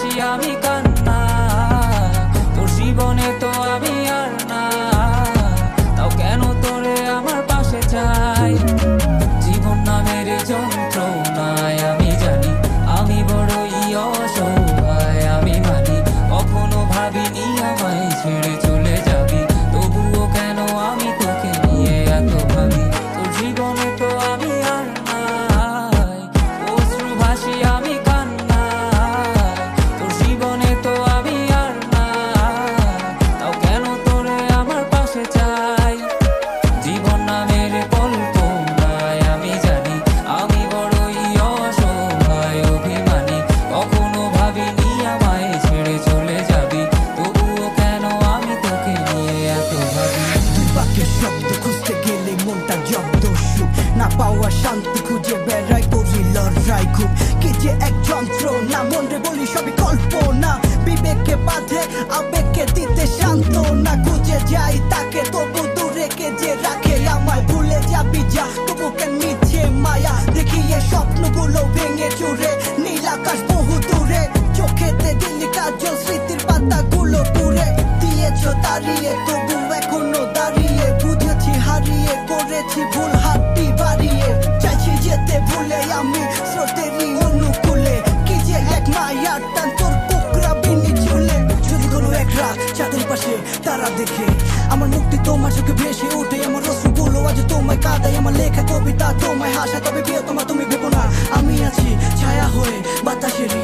she a না পাওয়া শান্তি খুঁজে বেড়াই করি লড়াই খুব। কি যে এক যন্ত্র না মন রে বলি সবই কল্পনা। বিবেককে বাঁধে, আবেগকে দিতে শান্ত না খুঁজে যাই তাকে, তবু দূরে কে যে রাখে আমায়। ভুলে যাবি যা, তবু কেন নিচে মায়া। দেখি এ স্বপ্নগুলো ভেঙে চুরে, নীল আকাশ বহু দূরে। চোখেতে দিলি কাজল স্মৃতির পাতাগুলো পুরে দিয়েছ দাঁড়িয়ে তবু দেখে। আমার মুক্তি তোমার চোখে ভেসে ওঠে। আমার রসগুলো আজ তোমায় কাদাই আমার লেখা কবিতা তোমায় হাসা তবে প্রিয় তোমার তুমি ভেবো না। আমি আছি ছায়া হয়ে বাতাসেরই